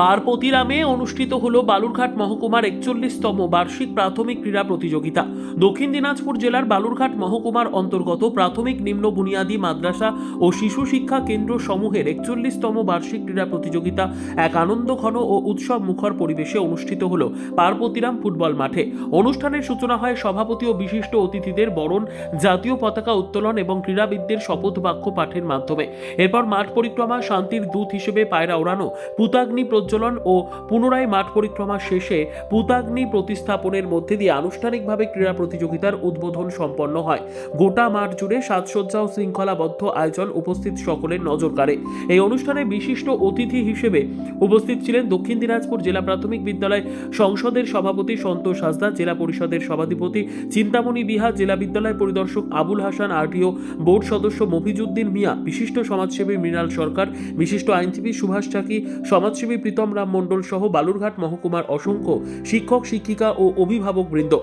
পার্বতীরামে অনুষ্ঠিত হলো বালুরঘাট মহকুমার একচল্লিশতম বার্ষিক প্রাথমিক ক্রীড়া প্রতিযোগিতা। দক্ষিণ দিনাজপুর জেলার বালুরঘাট মহকুমার অন্তর্গত প্রাথমিক নিম্ন বুনিয়াদী মাদ্রাসা ও শিশু শিক্ষা কেন্দ্র সমূহের একচল্লিশতম বার্ষিক ক্রীড়া প্রতিযোগিতা এক আনন্দঘন ও উৎসব মুখর পরিবেশে অনুষ্ঠিত হলো পার্বতীরাম ফুটবল মাঠে। অনুষ্ঠানের সূচনা হয় সভাপতি ও বিশিষ্ট অতিথিদের বরণ, জাতীয় পতাকা উত্তোলন এবং ক্রীড়াবিদদের শপথ বাক্য পাঠের মাধ্যমে। এরপর মাঠ পরিক্রমা শান্তির দূত হিসেবে পায়রা ওড়ানো, পুতাগ্নি প্রজ্বলন ও পুনরায় মাঠ পরিক্রমা শেষে পুতাগ্নি প্রতিস্থাপনের মধ্যে দিয়ে আনুষ্ঠানিকভাবে ক্রীড়া প্রতিযোগিতার উদ্বোধন সম্পন্ন হয়। গোটা মাঠ জুড়ে সাজসজ্জা ও শৃঙ্খলাবদ্ধ আয়োজন উপস্থিত সকলের নজর কাড়ে। এই অনুষ্ঠানে বিশিষ্ট অতিথি হিসেবে উপস্থিত ছিলেন দক্ষিণ দিনাজপুর জেলা প্রাথমিক বিদ্যালয় সংসদের সভাপতি সন্তোষ হাসদা, জেলা পরিষদের সভাধিপতি চিন্তামণি বিহা, জেলা বিদ্যালয় পরিদর্শক আবুল হাসান, আরটিও বোর্ড সদস্য মফিজুদ্দিন মিয়া, বিশিষ্ট সমাজসেবী মৃণাল সরকার, বিশিষ্ট আইনজীবী সুভাষ চাকি, সমাজসেবী প্রীতম রাম মণ্ডল সহ বালুরঘাট মহকুমার অসংখ্য শিক্ষক, শিক্ষিকা ও অভিভাবক বৃন্দ।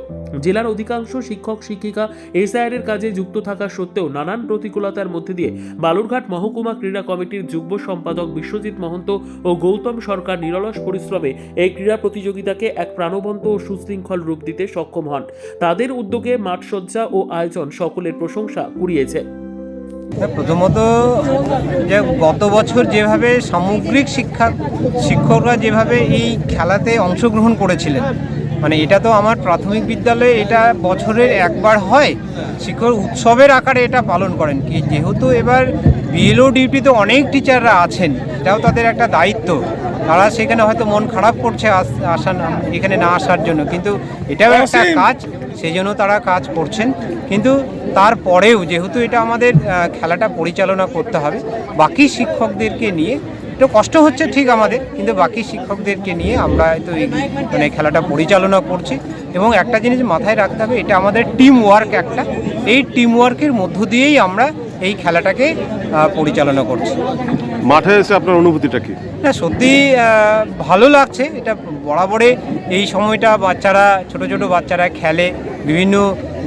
জেলার অধিকাংশ শিক্ষক, শিক্ষিকা এসআইআর এর কাজে যুক্ত থাকা সত্ত্বেও নানান প্রতিকূলতার মধ্যে দিয়ে বালুরঘাট মহকুমা ক্রীড়া কমিটির যুগ্ম সম্পাদক বিশ্বজিৎ মহন্ত ও গৌতম সরকার নিরলস পরিশ্রমে এই ক্রীড়া প্রতিযোগিতাকে এক প্রাণবন্ত ও সুশৃঙ্খল রূপ দিতে সক্ষম হন। তাদের উদ্যোগে মাঠসজ্জা ও আয়োজন সকলের প্রশংসা কুড়িয়েছে। প্রথমত যে গত বছর যেভাবে সামগ্রিক শিক্ষা শিক্ষকরা যেভাবে এই খেলাতে অংশগ্রহণ করেছিলেন মানে এটা তো আমার প্রাথমিক বিদ্যালয়ে এটা বছরের একবার হয় শিক্ষক উৎসবের আকারে এটা পালন করেন। কি যেহেতু এবার বিএলও ডিউটিতে অনেক টিচাররা আছেন এটাও তাদের একটা দায়িত্ব। তারা সেখানে হয়তো মন খারাপ করছে আস- আসা এখানে না আসার জন্য কিন্তু এটাও একটা কাজ। সেই জন্য তারা কাজ করছেন। কিন্তু তারপরেও যেহেতু এটা আমাদের খেলাটা পরিচালনা করতে হবে, বাকি শিক্ষকদেরকে নিয়ে একটু কষ্ট হচ্ছে ঠিক আমাদের, কিন্তু বাকি শিক্ষকদেরকে নিয়ে আমরা হয়তো এই মানে খেলাটা পরিচালনা করছি। এবং একটা জিনিস মাথায় রাখতে হবে, এটা আমাদের টিম ওয়ার্ক একটা। এই টিম ওয়ার্কের মধ্য দিয়েই আমরা এই খেলাটাকে পরিচালনা করছি। মাঠে এসে আপনার অনুভূতিটা কি? না সত্যি ভালো লাগছে। এটা বরাবরে এই সময়টা বাচ্চারা ছোট ছোট বাচ্চারা খেলে। বিভিন্ন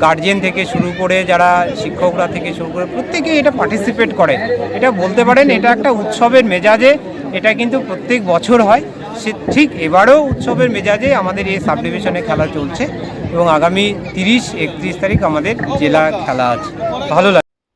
গার্জিয়ান থেকে শুরু করে যারা শিক্ষকরা থেকে শুরু করে প্রত্যেকেই এটা পার্টিসিপেট করে। এটা বলতে পারেন এটা একটা উৎসবের মেজাজে এটা কিন্তু প্রত্যেক বছর হয়। সে ঠিক এবারও উৎসবের মেজাজে আমাদের এই সাব ডিভিশনে খেলা চলছে এবং আগামী তিরিশ একত্রিশ তারিখ আমাদের জেলা খেলা আছে। ভালো লাগে